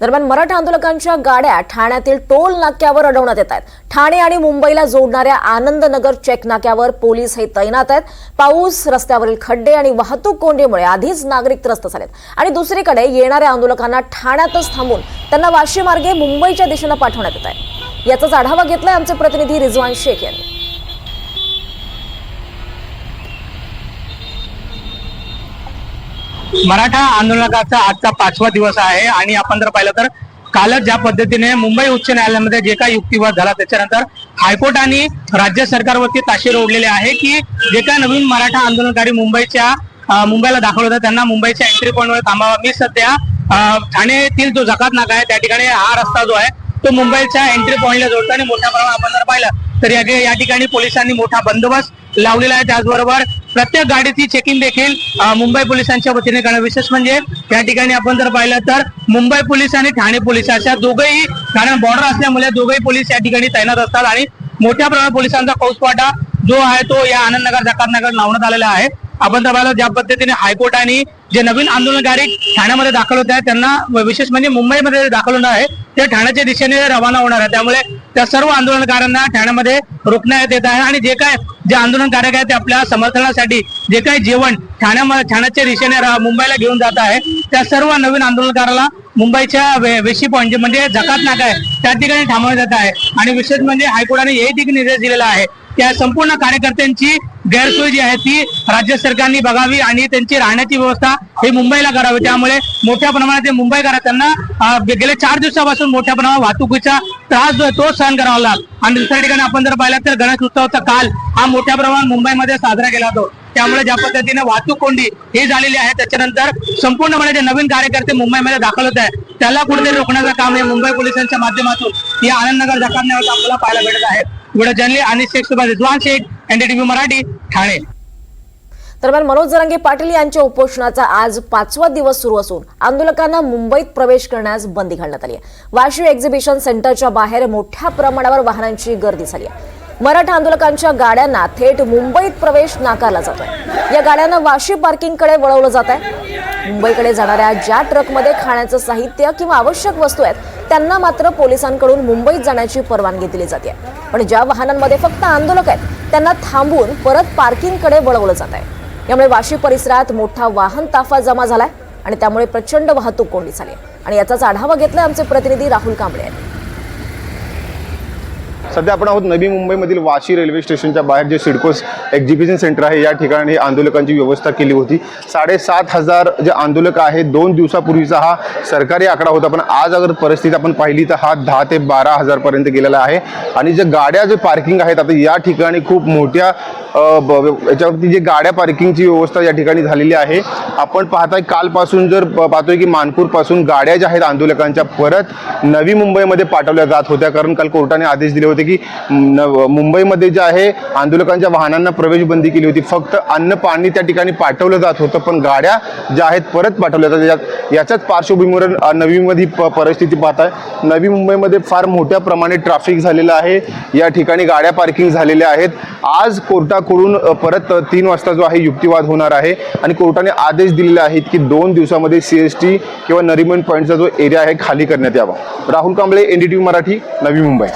दरम्यान मराठा आंदोलकांच्या गाड्या ठाण्यातील टोल नाक्यावर अडवण्यात येत आहेत. ठाणे आणि मुंबईला जोडणाऱ्या आनंदनगर चेक नाक्यावर पोलीस हे तैनात आहेत. पाऊस रस्त्यावरील खड्डे आणि वाहतूक कोंडीमुळे आधीच नागरिक त्रस्त झालेत. आणि दुसरीकडे येणाऱ्या आंदोलकांना ठाण्यातच थांबून त्यांना वाशी मार्गे मुंबईच्या दिशेनं पाठवण्यात येत आहे. याचाच आढावा घेतलाय आमचे प्रतिनिधी रिजवान शेख यांनी. मराठा आंदोलनाचा आजचा पाचवा दिवस आहे आणि आपण जर पाहिलं तर कालच ज्या पद्धतीने मुंबई उच्च न्यायालयामध्ये जे काही युक्तिवाद झाला त्याच्यानंतर हायकोर्ट आणि राज्य सरकारवरती ताशेर ओढलेले आहे की जे काही नवीन मराठा आंदोलनकारी मुंबईच्या मुंबईला दाखल होता त्यांना मुंबईच्या एंट्री पॉईंटवर थांबावा. मी सध्या ठाणे येथील जो जकात नाका आहे त्या ठिकाणी हा रस्ता जो आहे तो मुंबईच्या एंट्री पॉईंटला जोडतो. आणि मोठ्या प्रमाणात आपण जर पाहिलं तर या ठिकाणी पोलिसांनी मोठा बंदोबस्त लावलेला आहे. त्याचबरोबर प्रत्येक गाडीची चेकिंग देखील मुंबई पोलिसांच्या वतीने करणं विशेष म्हणजे या ठिकाणी आपण जर पाहिलं तर मुंबई पोलीस आणि ठाणे पोलीस अशा दोघंही कारण बॉर्डर असल्यामुळे दोघंही पोलीस या ठिकाणी तैनात असतात आणि मोठ्या प्रमाणात पोलिसांचा कौसपाटा जो आहे तो या आनंदनगर जकातनगर लावण्यात आलेला आहे. आपण तर पाहिलं ज्या पद्धतीने हायकोर्टाने जे नवीन आंदोलनकारी ठाण्यामध्ये दाखल होत आहेत त्यांना विशेष म्हणजे मुंबईमध्ये दाखल होणार आहे ते ठाण्याच्या दिशेने रवाना होणार आहे. त्यामुळे त्या सर्व आंदोलनकारांना ठाण्यामध्ये रोखण्यात येत आहे आणि जे काय जे आंदोलनकारक आहे ते आपल्या समर्थनासाठी जे काही जेवण ठाण्यामध्ये ठाण्याच्या दिशेने मुंबईला घेऊन जात आहे त्या सर्व नवीन आंदोलनकाराला मुंबईच्या वे- वेशी पॉईंट जे म्हणजे जकात नाका आहे त्या ठिकाणी थांबवण्यात येत आहे. आणि विशेष म्हणजे हायकोर्टाने हे देखील निर्देश दिलेला आहे त्या संपूर्ण कार्यकर्त्यांची गैरसोय जी आहे ती राज्य सरकारने बघावी आणि त्यांची राहण्याची व्यवस्था हे मुंबईला करावी. त्यामुळे मोठ्या प्रमाणात ते मुंबईकर त्यांना गेल्या चार दिवसापासून मोठ्या प्रमाणात वाहतुकीचा त्रास जो आहे तो सहन करावा लागला. आणि दुसऱ्या ठिकाणी आपण जर पाहिलं तर गणेश उत्सवाचा काल हा मोठ्या प्रमाणात मुंबईमध्ये साजरा केला जातो. त्यामुळे ज्या पद्धतीने वाहतूक कोंडी ही झालेली आहे त्याच्यानंतर संपूर्णपणे जे नवीन कार्यकर्ते मुंबईमध्ये दाखल होत आहे त्याला कुठेतरी रोखण्याचं काम हे मुंबई पोलिसांच्या माध्यमातून या आनंदनगर जकातनगर आपल्याला पाहायला भेटत आहे. व्हिडिओ जर्नली आणि शेख सुभाष रिजवान शेख एनडीटीव्ही मराठी ठाणे. दरम्यान मनोज जरांगे पाटील यांच्या उपोषणाचा आज पाचवा दिवस सुरू असून आंदोलकांना मुंबईत प्रवेश करण्यास बंदी घालण्यात आली आहे. वाशी एक्झिबिशन सेंटरच्या बाहेर मोठ्या प्रमाणावर वाहनांची गर्दी झाली आहे. मराठा आंदोलकांच्या गाड्यांना थेट मुंबईत प्रवेश नाकारला जातोय. या गाड्यांना वाशी पार्किंगकडे वळवलं जात आहे. मुंबईकडे जाणाऱ्या ज्या ट्रकमध्ये खाण्याचं साहित्य किंवा आवश्यक वस्तू आहेत त्यांना मात्र पोलिसांकडून मुंबईत जाण्याची परवानगी दिली जाते. पण ज्या वाहनांमध्ये फक्त आंदोलक आहेत त्यांना थांबून परत पार्किंगकडे वळवलं जात आहे. यामुळे वाशी परिसरात मोठा वाहन ताफा जमा झालाय आणि त्यामुळे प्रचंड वाहतूक कोंडी झाली आहे. आणि याचाच आढावा घेतलाय आमचे प्रतिनिधी राहुल कांबळे यांनी. सध्या आपण आहोत नवी मुंबईमधील वाशी रेल्वे स्टेशनच्या बाहेर जे सिडकोस एक्झिबिशन सेंटर आहे या ठिकाणी आंदोलकांची व्यवस्था केली होती. साडेसात हजार जे आंदोलक आहेत दोन दिवसापूर्वीचा हा सरकारी आकडा होता पण आज अगर परिस्थिती आपण पाहिली तर हा दहा ते बारा हजारपर्यंत गेलेला आहे. आणि जे गाड्या जे पार्किंग आहेत आता या ठिकाणी खूप मोठ्या ब- याच्यावरती जे गाड्या पार्किंगची व्यवस्था या ठिकाणी झालेली आहे. आपण पाहताय कालपासून जर प- पाहतोय की मानपूरपासून गाड्या ज्या आहेत आंदोलकांच्या परत नवी मुंबईमध्ये पाठवल्या जात होत्या कारण काल कोर्टाने आदेश दिले होते की मुंबईमध्ये जे आहे आंदोलकांच्या वाहनांना प्रवेश बंदी केली होती. फक्त अन्न पाणी त्या ठिकाणी पाठवलं जात होतं पण गाड्या ज्या आहेत परत पाठवल्या जातात. याच्याच पार्श्वभूमीवर नवीमध्ये प परिस्थिती पाहताय. नवी मुंबईमध्ये फार मोठ्या प्रमाणे ट्रॅफिक झालेलं आहे. या ठिकाणी गाड्या पार्किंग झालेल्या आहेत. आज कोर्टाकडून परत तीन वाजता जो आहे युक्तिवाद होणार आहे. आणि कोर्टाने आदेश दिलेले आहेत की दोन दिवसामध्ये सी एस टी किंवा नरिमन पॉईंटचा जो एरिया आहे खाली करण्यात यावा. राहुल कांबळे एनडीटीव्ही मराठी नवी मुंबई.